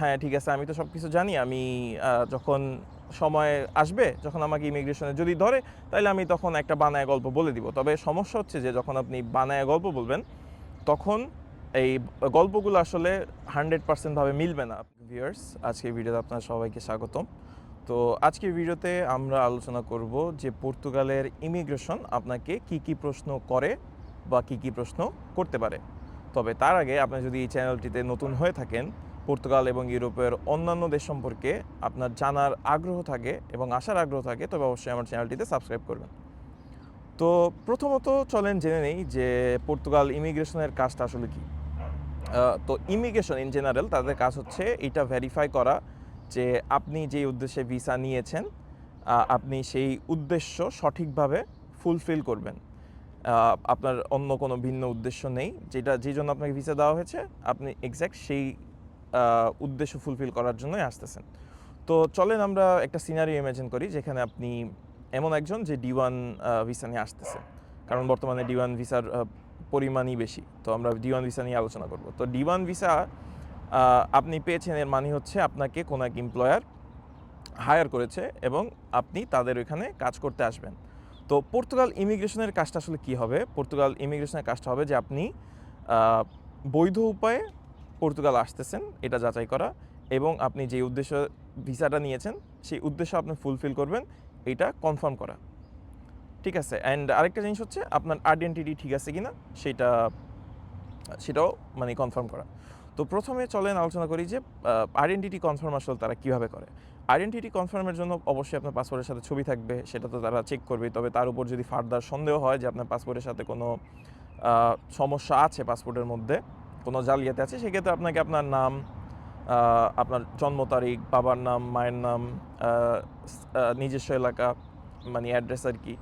হ্যাঁ ঠিক আছে, আমি তো সব কিছু জানি, আমি যখন সময় আসবে, যখন আমাকে ইমিগ্রেশনে যদি ধরে, তাহলে আমি তখন একটা বানায় গল্প বলে দিব। তবে সমস্যা হচ্ছে যে, যখন আপনি বানায় গল্প বলবেন, তখন এই গল্পগুলো আসলে হান্ড্রেড পার্সেন্টভাবে মিলবে না। ভিউয়ার্স আজকের ভিডিওতে আপনার সবাইকে স্বাগতম। তো আজকের ভিডিওতে আমরা আলোচনা করব যে, পর্তুগালের ইমিগ্রেশন আপনাকে কি কি প্রশ্ন করে বা কি কি প্রশ্ন করতে পারে। তবে তার আগে আপনি যদি এই চ্যানেলটিতে নতুন হয়ে থাকেন পর্তুগাল এবং ইউরোপের অন্যান্য দেশ সম্পর্কে আপনার জানার আগ্রহ থাকে এবং আসার আগ্রহ থাকে, তবে অবশ্যই আমার চ্যানেলটিতে সাবস্ক্রাইব করবেন। তো প্রথমত চলেন জেনে নেই যে পর্তুগাল ইমিগ্রেশনের কাজটা আসলে কি। তো ইমিগ্রেশন ইন জেনারেল তাদের কাজ হচ্ছে এটা ভেরিফাই করা যে আপনি যে উদ্দেশ্যে ভিসা নিয়েছেন আপনি সেই উদ্দেশ্য সঠিকভাবে ফুলফিল করবেন। আপনার অন্য কোনো ভিন্ন উদ্দেশ্য নেই, যেটা যে জন্য আপনাকে ভিসা দেওয়া হয়েছে, আপনি এক্স্যাক্ট সেই উদ্দেশ্য ফুলফিল করার জন্যই আসতেছেন। তো চলেন আমরা একটা সিনারি ইমাজিন করি যেখানে আপনি এমন একজন যে ডি ওয়ান ভিসা নিয়ে আসতেছে। কারণ বর্তমানে ডি ওয়ান ভিসার পরিমাণই বেশি। তো আমরা ডি ওয়ান ভিসা নিয়ে আলোচনা করব। তো ডি ওয়ান ভিসা আপনি পেয়েছেন এর মানে হচ্ছে আপনাকে কোনো এক এমপ্লয়ার হায়ার করেছে এবং আপনি তাদের ওইখানে কাজ করতে আসবেন। তো পর্তুগাল ইমিগ্রেশনের কাজটা আসলে কি হবে? পর্তুগাল ইমিগ্রেশনের কাজটা হবে যে আপনি বৈধ উপায়ে পর্তুগাল আসতেছেন, এটা যাচাই করা এবং আপনি যে উদ্দেশ্য ভিসাটা নিয়েছেন, সেই উদ্দেশ্য আপনি ফুলফিল করবেন, এটা কনফার্ম করা। ঠিক আছে অ্যান্ড আরেকটা জিনিস হচ্ছে, আপনার আইডেন্টিটি ঠিক আছে কিনা, সেটা, সেটাও মানে কনফার্ম করা। তো প্রথমে চলেন আলোচনা করি যে আইডেন্টিটি কনফার্ম আসলে তারা কীভাবে করে। আইডেন্টিটি কনফার্মের জন্য অবশ্যই আপনার পাসপোর্টের সাথে ছবি থাকবে, সেটা তো তারা চেক করবে, তবে তার উপর যদি ফার্দার সন্দেহ হয় যে আপনার পাসপোর্টের সাথে কোনো সমস্যা আছে পাসপোর্টের মধ্যে কোনো জালিয়াতি আছে? সেক্ষেত্রে আপনাকে আপনার নাম আপনার জন্ম তারিখ, বাবার নাম, মায়ের নাম নিজস্ব এলাকা মানে অ্যাড্রেস আর কি।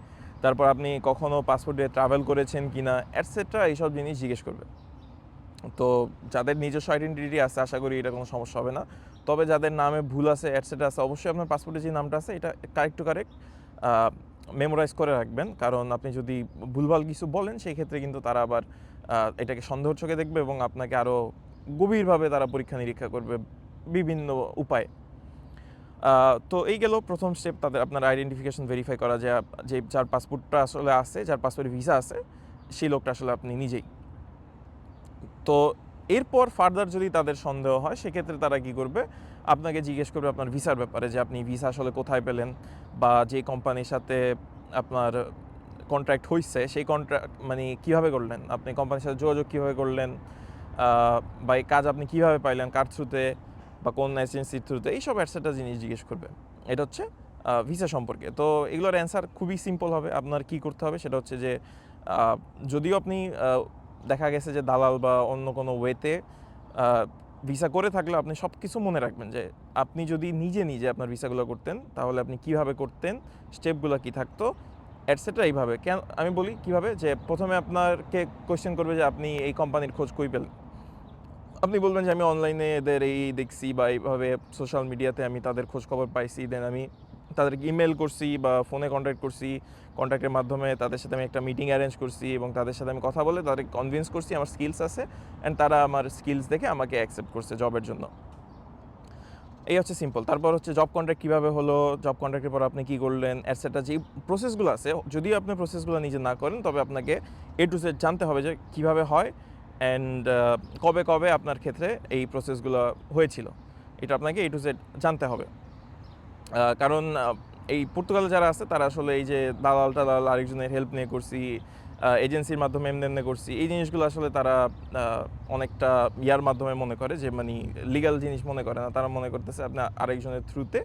তারপর আপনি কখনো পাসপোর্টে ট্রাভেল করেছেন কি না অ্যাটসেট্রা এইসব জিনিস জিজ্ঞেস করবে তো যাদের নিজস্ব আইডেন্টিটি আছে, আশা করি এটা কোনো সমস্যা হবে না। তবে যাদের নামে ভুল আছে অ্যাটসেট্রা আছে, অবশ্যই আপনার পাসপোর্টে যে নামটা আছে, এটা কারেক্ট টু কারেক্ট মেমোরাইজ করে রাখবেন। কারণ আপনি যদি ভুলভাল কিছু বলেন, সেই ক্ষেত্রে কিন্তু তারা আবার এটাকে সন্দেহর চোখে দেখবে এবং আপনাকে আরও গভীরভাবে তারা পরীক্ষা নিরীক্ষা করবে বিভিন্ন উপায়ে। তো এই গেল প্রথম স্টেপ তাদের আপনার আইডেন্টিফিকেশন ভেরিফাই করা যে যে যার পাসপোর্টটা আসলে আছে, যার পাসপোর্টে ভিসা আছে, সেই লোকটা আসলে আপনি নিজেই। তো এরপর ফার্দার যদি তাদের সন্দেহ হয়, সেক্ষেত্রে তারা কি করবে? আপনাকে জিজ্ঞেস করবে আপনার ভিসার ব্যাপারে যে, আপনি ভিসা আসলে কোথায় পেলেন? বা যে কোম্পানির সাথে আপনার কন্ট্রাক্ট হয়েছে সেই কন্ট্রাক্ট মানে কীভাবে করলেন? আপনি কোম্পানির সাথে যোগাযোগ কীভাবে করলেন? বা এই কাজ আপনি কীভাবে পাইলেন কার থ্রুতে বা কোন এজেন্সির থ্রুতে এইসব একটা জিনিস জিজ্ঞেস করবে এটা হচ্ছে ভিসা সম্পর্কে। তো এগুলোর অ্যান্সার খুবই সিম্পল হবে। আপনার কি করতে হবে সেটা হচ্ছে যে যদিও আপনি দেখা গেছে যে দালাল বা অন্য কোনো ওয়েতে ভিসা করে থাকলে আপনি সব কিছু মনে রাখবেন যে, আপনি যদি নিজে নিজে আপনার ভিসাগুলো করতেন, তাহলে আপনি কীভাবে করতেন স্টেপগুলো কি থাকতো? অ্যাটসেট্রা এইভাবে। কেন, আমি বলি কীভাবে? যে প্রথমে আপনাকে কোয়েশ্চেন করবে যে আপনি এই কোম্পানির খোঁজ কই পেলেন? আপনি বলবেন যে আমি অনলাইনে এদের এই দেখছি বা এইভাবে সোশ্যাল মিডিয়াতে আমি তাদের খোঁজ খবর পাইছি। দেন আমি তাদেরকে ইমেল করছি বা ফোনে কন্ট্যাক্ট করছি। কন্ট্যাক্টের মাধ্যমে তাদের সাথে আমি একটা মিটিং অ্যারেঞ্জ করছি এবং তাদের সাথে আমি কথা বলে তাদের কনভিন্স করছি, আমার স্কিলস আছে অ্যান্ড তারা আমার স্কিলস দেখে আমাকে অ্যাকসেপ্ট করছে জবের জন্য। এই হচ্ছে সিম্পল তারপর হচ্ছে জব কন্ট্রাক্ট কীভাবে হলো? জব কন্ট্রাক্টের পর আপনি কী করলেন? অ্যাটসেট্রা যে প্রসেসগুলো আছে, যদিও আপনি প্রসেসগুলো নিজে না করেন, তবে আপনাকে এ টু জেড জানতে হবে যে কীভাবে হয় অ্যান্ড কবে কবে আপনার ক্ষেত্রে এই প্রসেসগুলো হয়েছিল। এটা আপনাকে এ টু জেড জানতে হবে। কারণ এই পর্তুগালে যারা আছে, তারা আসলে এই যে দালাল টালাল আরেকজনের হেল্প নিয়ে করছি এজেন্সির মাধ্যমে এমনি এমনি করছি। এই জিনিসগুলো আসলে তারা অনেকটা ইয়ার মাধ্যমে মনে করে যে মানে লিগাল জিনিস মনে করে না। তারা মনে করতেছে আপনি আরেকজনের থ্রুতে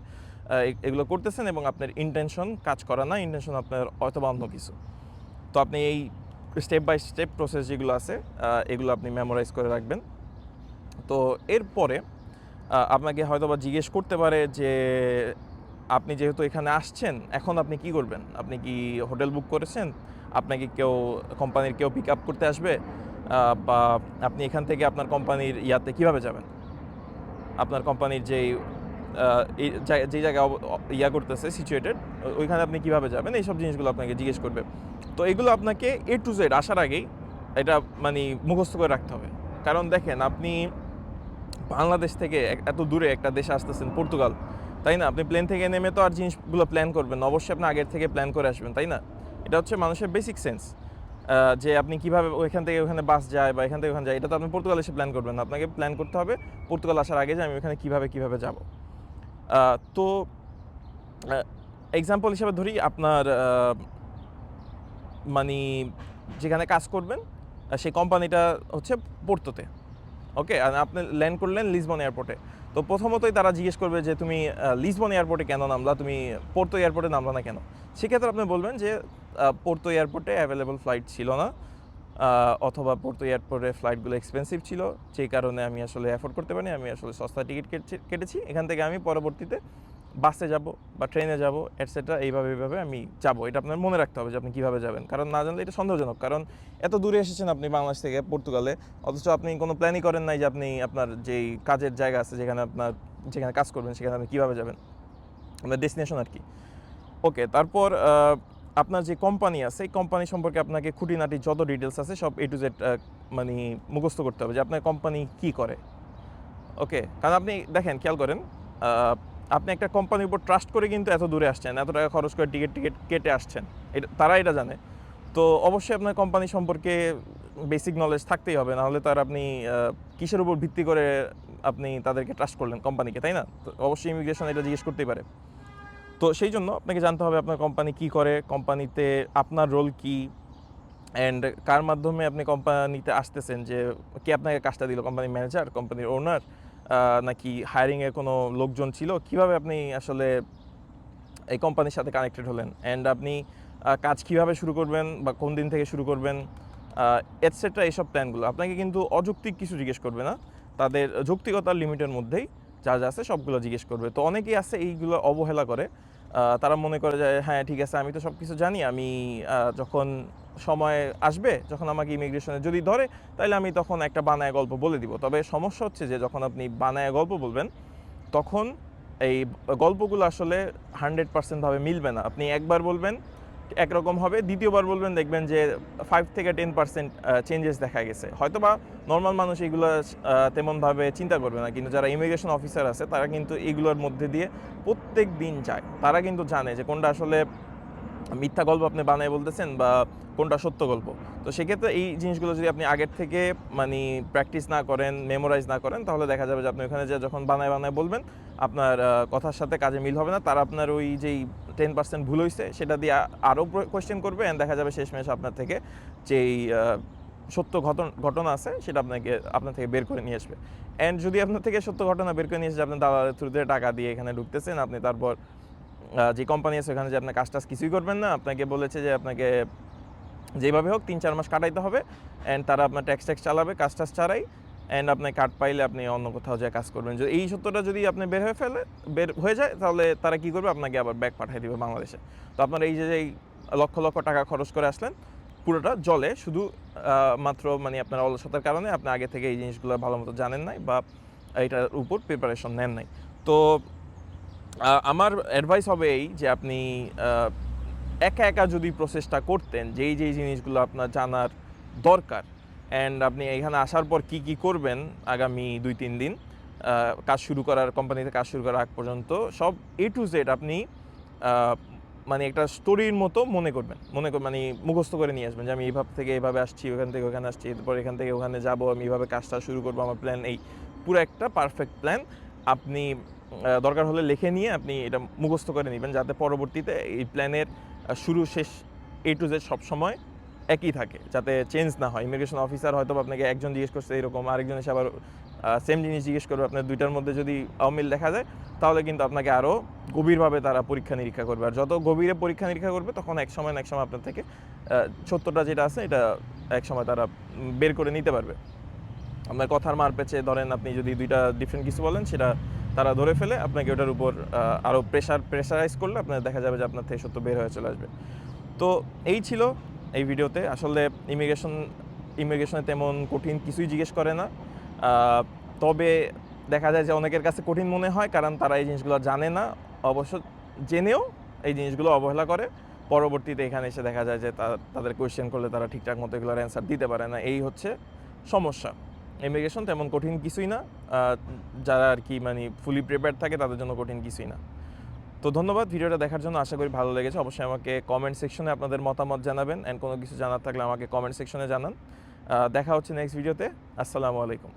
এগুলো করতেছেন এবং আপনার ইন্টেনশন কাজ করা না ইন্টেনশন আপনার অথবা অন্য কিছু। তো আপনি এই স্টেপ বাই স্টেপ প্রসেস যেগুলো আছে এগুলো আপনি মেমোরাইজ করে রাখবেন। তো এরপরে আপনাকে হয়তো বা জিজ্ঞেস করতে পারে যে, আপনি যেহেতু এখানে আসছেন, এখন আপনি কি করবেন? আপনি কি হোটেল বুক করেছেন? আপনাকে কেউ, কোম্পানির কেউ পিক আপ করতে আসবে বা আপনি এখান থেকে আপনার কোম্পানির ইয়াতে কীভাবে যাবেন? আপনার কোম্পানির যেই যে জায়গায় ইয়া করতেছে সিচুয়েটেড ওইখানে আপনি কীভাবে যাবেন? এইসব জিনিসগুলো আপনাকে জিজ্ঞেস করবে। তো এগুলো আপনাকে এ টু জেড আসার আগেই এটা মানে মুখস্থ করে রাখতে হবে। কারণ দেখেন, আপনি বাংলাদেশ থেকে এত দূরে একটা দেশে আসতেছেন, পর্তুগাল, তাই না? আপনি প্লেন থেকে নেমে তো আর জিনিসগুলো প্ল্যান করবেন অবশ্যই আপনি আগের থেকে প্ল্যান করে আসবেন, তাই না? এটা হচ্ছে মানুষের বেসিক সেন্স যে আপনি কীভাবে ওইখান থেকে ওখানে বাস যায় বা এখান থেকে ওখানে যায়, এটা তো আপনি পর্তুগাল এসে প্ল্যান করবেন না। আপনাকে প্ল্যান করতে হবে পর্তুগাল আসার আগে যে আমি ওখানে কীভাবে কীভাবে যাব। তো এক্সাম্পল হিসেবে ধরি আপনার মানে যেখানে কাজ করবেন সেই কোম্পানিটা হচ্ছে পোর্তোতে ওকে আর আপনি ল্যান্ড করলেন লিসবন এয়ারপোর্টে তো প্রথমতই তারা জিজ্ঞেস করবে যে, তুমি লিসবন এয়ারপোর্টে কেন নামলা? তুমি পোর্তো এয়ারপোর্টে নামলা না কেন? সেক্ষেত্রে আপনি বলবেন যে পোর্তো এয়ারপোর্টে অ্যাভেলেবল ফ্লাইট ছিল না অথবা পোর্তো এয়ারপোর্টে ফ্লাইটগুলো এক্সপেন্সিভ ছিল সেই কারণে আমি আসলে অ্যাফোর্ড করতে পারিনি, আমি আসলে সস্তা টিকিট কেটেছি। এখান থেকে আমি পরবর্তীতে বাসে যাব বা ট্রেনে যাব এটসেট্রা এইভাবে এইভাবে আমি যাব। এটা আপনার মনে রাখতে হবে যে আপনি কীভাবে যাবেন। কারণ না জানলে এটা সন্দেহজনক, কারণ এত দূরে এসেছেন আপনি বাংলাদেশ থেকে পর্তুগালে অথচ আপনি কোনো প্ল্যানই করেন নাই যে আপনি আপনার যেই কাজের জায়গা আছে, যেখানে আপনার, যেখানে কাজ করবেন, সেখানে আপনি কীভাবে যাবেন। আপনার ডেস্টিনেশন আর কি। ওকে তারপর আপনার যে কোম্পানি আছে, এই কোম্পানি সম্পর্কে আপনাকে খুঁটিনাটি যত ডিটেলস আছে সব এ টু জেড মানে মুখস্থ করতে হবে যে আপনার কোম্পানি কি করে। ওকে কারণ আপনি দেখেন, খেয়াল করেন আপনি একটা কোম্পানির উপর ট্রাস্ট করে কিন্তু এত দূরে আসছেন, এত টাকা খরচ করে টিকিট টিকিট কেটে আসছেন। এটা, তারা এটা জানে। তো অবশ্যই আপনার কোম্পানি সম্পর্কে বেসিক নলেজ থাকতেই হবে, নাহলে তার আপনি কিসের উপর ভিত্তি করে আপনি তাদেরকে ট্রাস্ট করলেন কোম্পানিকে তাই না? তো অবশ্যই ইমিগ্রেশন এটা জিজ্ঞেস করতেই পারে। তো সেই জন্য আপনাকে জানতে হবে আপনার কোম্পানি কি করে কোম্পানিতে আপনার রোল কি অ্যান্ড কার মাধ্যমে আপনি কোম্পানিতে আসতেছেন, যে কে আপনাকে কাজটা দিল কোম্পানির ম্যানেজার কোম্পানির ওনার নাকি হায়ারিংয়ে কোনো লোকজন ছিল? কীভাবে আপনি আসলে এই কোম্পানির সাথে কানেক্টেড হলেন? অ্যান্ড আপনি কাজ কীভাবে শুরু করবেন বা কোন দিন থেকে শুরু করবেন এটসেট্রা এইসব প্ল্যানগুলো আপনাকে কিন্তু অযৌক্তিক কিছু জিজ্ঞেস করবে না। তাদের যৌক্তিকতার লিমিটের মধ্যেই যা যা আছে সবগুলো জিজ্ঞেস করবে। তো অনেকেই আছে এইগুলো অবহেলা করে। তারা মনে করে যে হ্যাঁ ঠিক আছে, আমি তো সব কিছু জানি। আমি যখন সময় আসবে, যখন আমাকে ইমিগ্রেশনে যদি ধরে তাহলে আমি তখন একটা বানায় গল্প বলে দিব। তবে সমস্যা হচ্ছে যে, যখন আপনি বানায় গল্প বলবেন, তখন এই গল্পগুলো আসলে হান্ড্রেড পার্সেন্টভাবে মিলবে না। আপনি একবার বলবেন একরকম হবে। দ্বিতীয়বার বলবেন, দেখবেন যে ফাইভ থেকে টেন পার্সেন্ট চেঞ্জেস দেখা গেছে। হয়তো বা নর্মাল মানুষ এগুলো তেমনভাবে চিন্তা করবে না, কিন্তু যারা ইমিগ্রেশন অফিসার আছে, তারা কিন্তু এগুলোর মধ্যে দিয়ে প্রত্যেক দিন যায়। তারা কিন্তু জানে যে কোনটা আসলে মিথ্যা গল্প আপনি বানায় বলতেছেন বা কোনটা সত্য গল্প? তো সেক্ষেত্রে এই জিনিসগুলো যদি আপনি আগের থেকে মানে প্র্যাকটিস না করেন মেমোরাইজ না করেন, তাহলে দেখা যাবে যে আপনি ওখানে যে যখন বানায় বানায় বলবেন, আপনার কথার সাথে কাজে মিল হবে না। তারা আপনার ওই যেই টেন পার্সেন্ট ভুল হয়েছে সেটা দিয়ে আরও কোয়েশ্চেন করবে অ্যান্ড দেখা যাবে শেষ শেষমেশ আপনার থেকে যেই সত্য ঘটন, ঘটনা আছে, সেটা আপনাকে, আপনার থেকে বের করে নিয়ে আসবে। অ্যান্ড যদি আপনার থেকে সত্য ঘটনা বের করে নিয়ে এসে আপনি দালালের থ্রুতে টাকা দিয়ে এখানে ঢুকতেছেন, আপনি তারপর যে কোম্পানি আছে ওখানে যে আপনার কাজ টাজ কিছুই করবেন না, আপনাকে বলেছে যে আপনাকে যেভাবে হোক তিন, চার মাস কাটাইতে হবে। অ্যান্ড তারা আপনার ট্যাক্স ট্যাক্স চালাবে, কাজ, টাজ ছাড়াই অ্যান্ড আপনি কার্ড পাইলে আপনি অন্য কোথাও যায় কাজ করবেন। যদি এই সত্যটা যদি আপনি বের হয়ে ফেলে, বের হয়ে যায়, তাহলে তারা কী করবে? আপনাকে আবার ব্যাগ পাঠিয়ে দিবে বাংলাদেশে। তো আপনার এই যে এই লক্ষ লক্ষ টাকা খরচ করে আসলেন, পুরোটা জলে শুধু মাত্র মানে আপনার অলসতার কারণে আপনি আগে থেকে এই জিনিসগুলো ভালো মতো জানেন নাই বা এটার উপর প্রিপারেশন নেন নাই। তো আমার অ্যাডভাইস হবে এই যে আপনি একা একা যদি প্রসেসটা করতেন, যেই যেই জিনিসগুলো আপনার জানার দরকার অ্যান্ড আপনি এখানে আসার পর কি কি করবেন আগামী দুই, তিন দিন কাজ শুরু করার কোম্পানিতে কাজ শুরু করার আগ পর্যন্ত, সব এ টু জেড আপনি মানে একটা স্টোরির মতো মনে করবেন। মনে কর মানে মুখস্থ করে নিয়ে আসবেন যে আমি এইভাবে থেকে এইভাবে আসছি, ওখান থেকে ওখানে আসছি, এরপর এখান থেকে ওখানে যাব, আমি এইভাবে কাজটা শুরু করব, আমার প্ল্যান এই। পুরো একটা পারফেক্ট প্ল্যান আপনি দরকার হলে লিখে নিয়ে আপনি এটা মুখস্থ করে নেবেন যাতে পরবর্তীতে এই প্ল্যানের শুরু শেষ এ টু জেড সবসময় একই থাকে, যাতে চেঞ্জ না হয়। ইমিগ্রেশন অফিসার হয়তো আপনাকে একজন জিজ্ঞেস করছে এরকম, আরেকজন এসে আবার সেম জিনিস জিজ্ঞেস করবে। আপনার দুইটার মধ্যে যদি অমিল দেখা যায়, তাহলে কিন্তু আপনাকে আরও গভীরভাবে তারা পরীক্ষা নিরীক্ষা করবে। আর যত গভীরে পরীক্ষা নিরীক্ষা করবে, তখন এক সময় এক সময় আপনার থেকে সত্যটা যেটা আছে, এটা এক সময় তারা বের করে নিতে পারবে। আপনার কথার মার পেছে, ধরেন আপনি যদি দুইটা ডিফারেন্ট কিছু বলেন, সেটা তারা ধরে ফেলে, আপনাকে ওটার উপর আরও প্রেশার প্রেশারাইজ করলে আপনার দেখা যাবে যে আপনার থেকে সত্য বের হয়ে চলে আসবে। তো এই ছিল এই ভিডিওতে। আসলে ইমিগ্রেশন ইমিগ্রেশনে তেমন কঠিন কিছুই জিজ্ঞেস করে না। তবে দেখা যায় যে অনেকের কাছে কঠিন মনে হয়, কারণ তারা এই জিনিসগুলো জানে না। অবশ্য জেনেও এই জিনিসগুলো অবহেলা করে। পরবর্তীতে এখানে এসে দেখা যায় যে তাদের কোয়েশ্চেন করলে তারা ঠিকঠাক মতো এগুলোর অ্যান্সার দিতে পারে না। এই হচ্ছে সমস্যা। ইমিগ্রেশন তেমন কঠিন কিছুই না। যারা আর কি মানে ফুলি প্রিপেয়ার থাকে, তাদের জন্য কঠিন কিছুই না। তো ধন্যবাদ ভিডিওটা দেখার জন্য, আশা করি ভালো লেগেছে। অবশ্যই আমাকে কমেন্ট সেকশনে আপনাদের মতামত জানাবেন। অ্যান্ড কোনো কিছু জানার থাকলে আমাকে কমেন্ট সেকশনে জানান। দেখা হচ্ছে নেক্সট ভিডিওতে আসসালামু আলাইকুম।